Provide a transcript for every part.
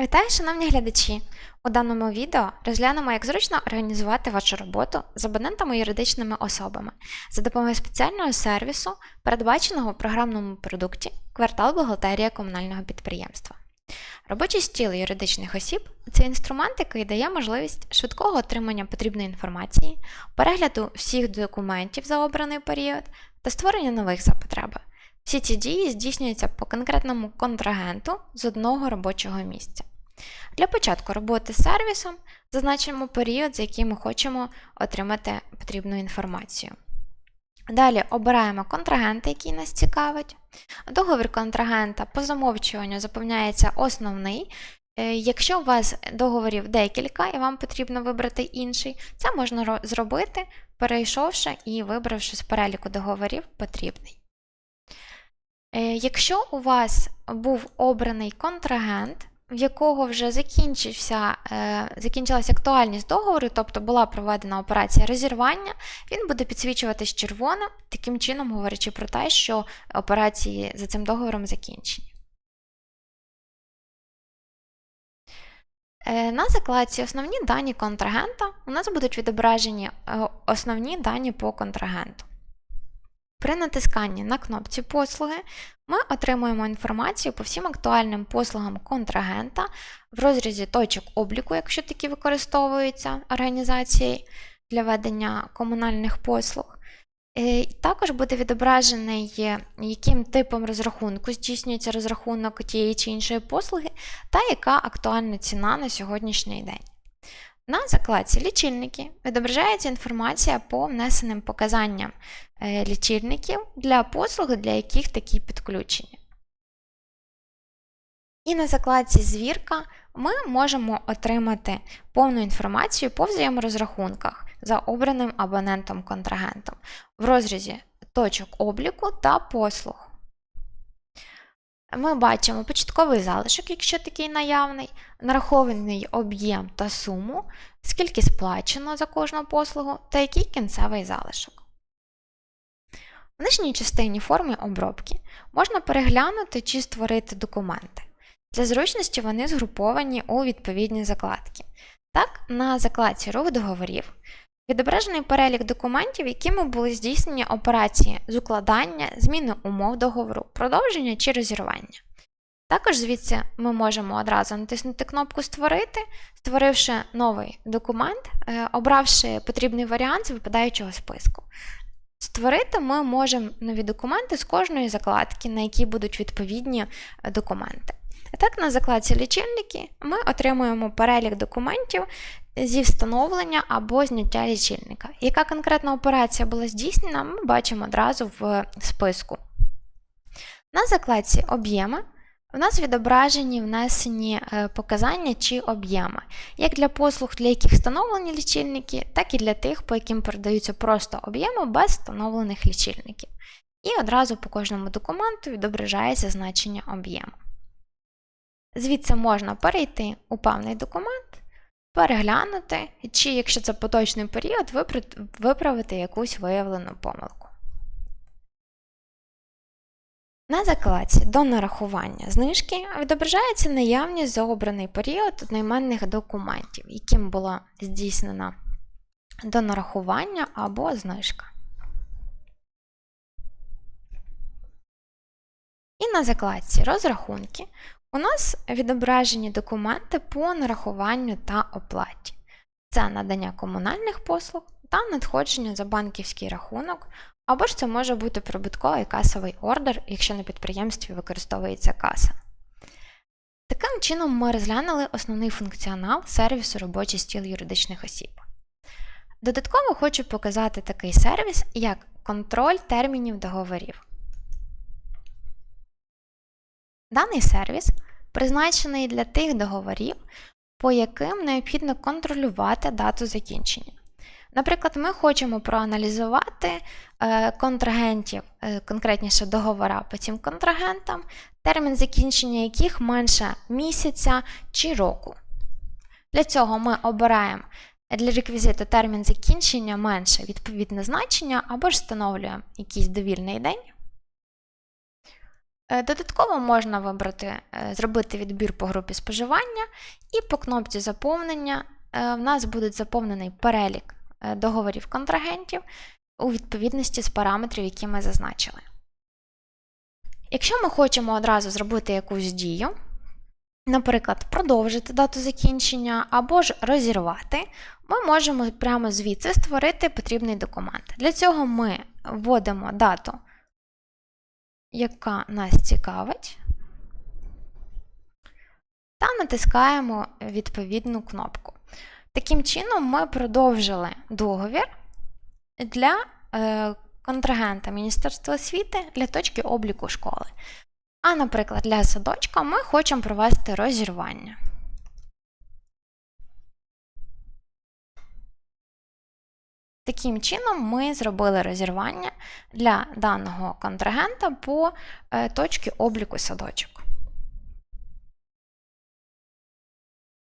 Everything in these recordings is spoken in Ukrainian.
Вітаю, шановні глядачі! У даному відео розглянемо, як зручно організувати вашу роботу з абонентами юридичними особами за допомогою спеціального сервісу, передбаченого у програмному продукті Квартал бухгалтерія комунального підприємства. Робочий стіл юридичних осіб це інструмент, який дає можливість швидкого отримання потрібної інформації, перегляду всіх документів за обраний період та створення нових за потреби. Всі ці дії здійснюються по конкретному контрагенту з одного робочого місця. Для початку роботи з сервісом зазначимо період, за який ми хочемо отримати потрібну інформацію. Далі обираємо контрагента, який нас цікавить. Договір контрагента по замовчуванню заповняється основний. Е, Якщо у вас договорів декілька і вам потрібно вибрати інший, це можна зробити, перейшовши і вибравши з переліку договорів потрібний. Е, Якщо у вас був обраний контрагент, в якого вже закінчився, е, закінчилася актуальність договору, тобто була проведена операція розірвання, він буде підсвічуватись червоним, таким чином говорячи про те, що операції за цим договором закінчені. Е, На закладці Основні дані контрагента у нас будуть відображені е, основні дані по контрагенту. При натисканні на кнопці послуги ми отримуємо інформацію по всім актуальним послугам контрагента в розрізі точок обліку, якщо такі використовуються організацією для ведення комунальних послуг. Е, Також буде відображений, яким типом розрахунку здійснюється розрахунок тієї чи іншої послуги, та яка актуальна ціна на сьогоднішній день. На закладці лічильники відображається інформація по внесеним показанням е, лічильників для послуг, для яких такі підключені. І на закладці звірка ми можемо отримати повну інформацію по взаєморозрахунках за обраним абонентом-контрагентом в розрізі точок обліку та послуг. Ми бачимо початковий залишок, якщо такий наявний, нарахований об'єм та суму, скільки сплачено за кожну послугу та який кінцевий залишок. В нижній частині форми обробки можна переглянути чи створити документи. Для зручності вони згруповані у відповідні закладки. Так, на закладці рух договорів відображений перелік документів, якими були здійснені операції з укладання, зміни умов договору, продовження чи розірвання. Також звідси ми можемо одразу натиснути кнопку Створити, створивши новий документ, е, обравши потрібний варіант з випадаючого списку. Створити ми можемо нові документи з кожної закладки, на які будуть відповідні е, документи. Так, на закладці лічильники ми отримуємо перелік документів зі встановлення або зняття лічильника. Яка конкретна операція була здійснена, ми бачимо одразу в списку. На закладці об'єми у нас відображені внесені е, показання чи об'єми, як для послуг, для яких встановлені лічильники, так і для тих, по яким передаються просто об'єми без встановлених лічильників. І одразу по кожному документу відображається значення об'єму. Звідси можна перейти у певний документ, переглянути, чи, якщо це поточний період, виправити якусь виявлену помилку. На закладці до нарахування знижки відображається наявність за обраний період одноіменних документів, яким була здійснена до нарахування або знижка. І на закладці розрахунки у нас відображені документи по нарахуванню та оплаті. Це надання комунальних послуг та надходження за банківський рахунок, або ж це може бути прибутковий касовий ордер, якщо на підприємстві використовується каса. Таким чином ми розглянули основний функціонал сервісу робочий стіл юридичних осіб. Додатково хочу показати такий сервіс, як контроль термінів договорів. Даний сервіс призначений для тих договорів, по яким необхідно контролювати дату закінчення. Наприклад, ми хочемо проаналізувати е, контрагентів, е, конкретніше договора по цим контрагентам, термін закінчення яких менше місяця чи року. Для цього ми обираємо для реквізиту термін закінчення менше відповідне значення або ж встановлюємо якийсь довільний день. Е, Додатково можна вибрати, е, зробити відбір по групі споживання, і по кнопці заповнення е, в нас буде заповнений перелік договорів контрагентів у відповідності з параметрів, які ми зазначили. Якщо ми хочемо одразу зробити якусь дію, наприклад, продовжити дату закінчення або ж розірвати, ми можемо прямо звідси створити потрібний документ. Для цього ми вводимо дату, яка нас цікавить, та натискаємо відповідну кнопку. Таким чином, ми продовжили договір для е, контрагента Міністерства освіти для точки обліку школи. А, наприклад, для садочка ми хочемо провести розірвання. Таким чином, ми зробили розірвання для даного контрагента по е, точці обліку садочок.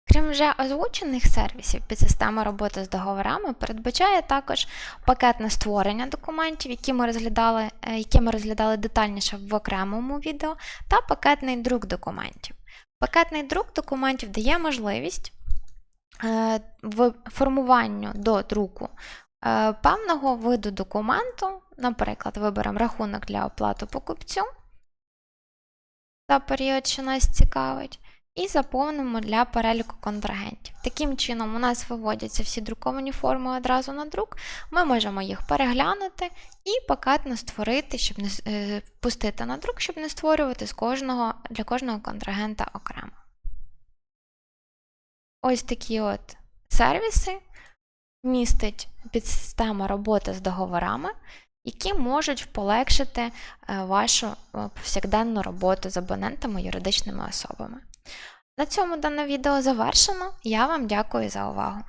Крім вже озвучених сервісів, підсистема роботи з договорами передбачає також пакетне створення документів, які ми розглядали, е, які ми розглядали детальніше в окремому відео, та пакетний друк документів. Пакетний друк документів дає можливість е, в формуванню до друку певного виду документу, наприклад, виберемо рахунок для оплати покупцю за період, що нас цікавить і заповнимо для переліку контрагентів. Таким чином, у нас виводяться всі друковані форми одразу на друк. Ми можемо їх переглянути і пакетно створити, щоб не е, пустити на друк, щоб не створювати з кожного, для кожного контрагента окремо. Ось такі от сервіси містить підсистема роботи з договорами, які можуть полегшити е, вашу е, повсякденну роботу з абонентами юридичними особами. На цьому дане відео завершено. Я вам дякую за увагу.